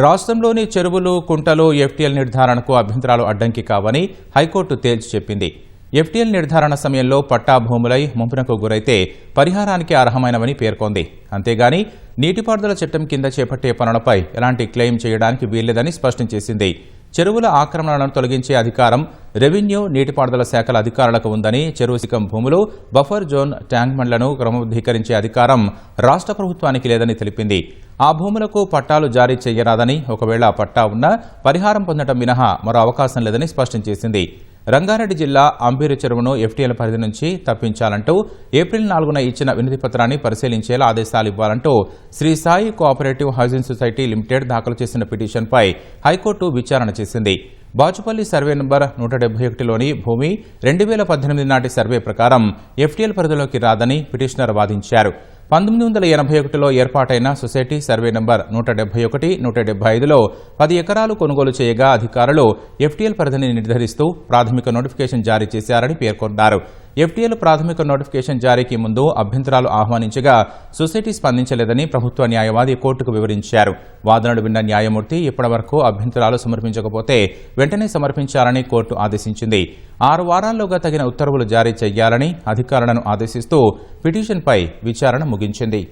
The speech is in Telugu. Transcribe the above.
రాష్ట్రంలోని చెరువులు కుంటలు ఎఫ్టీఎల్ నిర్ధారణకు అభ్యంతరాలు అడ్డంకి కావని హైకోర్టు తేల్చి చెప్పింది. ఎఫ్టీఎల్ నిర్ధారణ సమయంలో పట్టా భూములై ముంపునకు గురైతే పరిహారానికి అర్హమైనవని పేర్కొంది. అంతేగాని నీటిపారుదల చట్టం కింద చేపట్టే పనులపై ఎలాంటి క్లెయిమ్ చేయడానికి వీల్లేదని స్పష్టం చేసింది. చెరువుల ఆక్రమణలను తొలగించే అధికారం రెవెన్యూ నీటిపారుదల శాఖల అధికారులకు ఉందని చెరువు శిఖం భూములు బఫర్ జోన్ ట్యాంక్మండ్లను క్రమబద్ధీకరించే అధికారం రాష్ట్ర ప్రభుత్వానికి లేదని తెలిపింది. ఆ భూములకు పట్టాలు జారీ చేయరాదని ఒకవేళ పట్టా ఉన్నా పరిహారం పొందడం మినహా మరో అవకాశం లేదని స్పష్టం చేసింది. రంగారెడ్డి జిల్లా అంబీరు చెరువును ఎఫ్టీఎల్ పరిధి నుంచి తప్పించాలంటూ ఏప్రిల్ నాలుగున ఇచ్చిన వినతి పత్రాన్ని పరిశీలించేలా ఆదేశాలు ఇవ్వాలంటూ Sri Sai cooperative housing society limited దాఖలు చేసిన పిటిషన్పై హైకోర్టు విచారణ చేసింది. బాచుపల్లి సర్వే నంబర్ నూట డెబ్బై ఒకటిలోని భూమి రెండు వేల పద్దెనిమిది నాటి సర్వే ప్రకారం ఎఫ్టీఎల్ పరిధిలోకి రాదని పిటిషనర్ వాదించారు. పంతొమ్మిది వందల ఎనభై ఒకటిలో ఏర్పాటైన సొసైటీ సర్వే నంబర్ నూట డెబ్బై ఒకటి నూట డెబ్బై ఐదులో పది ఎకరాలు కొనుగోలు చేయగా అధికారులు ఎఫ్టీఎల్ పరిధిని నిర్ధారిస్తూ ప్రాథమిక నోటిఫికేషన్ జారీ చేశారని పేర్కొన్నారు. ఎఫ్టీఎల్ ప్రాథమిక నోటిఫికేషన్ జారీకి ముందు అభ్యంతరాలు ఆహ్వానించగా సొసైటీ స్పందించలేదని ప్రభుత్వ న్యాయవాది కోర్టుకు వివరించారు. వాదనలు విన్న న్యాయమూర్తి ఇప్పటివరకు అభ్యంతరాలు సమర్పించకపోతే వెంటనే సమర్పించాలని కోర్టు ఆదేశించింది. ఆరు వారాల్లోగా తగిన ఉత్తర్వులు జారీ చేయాలని అధికారులను ఆదేశిస్తూ పిటిషన్పై విచారణ ముగించింది.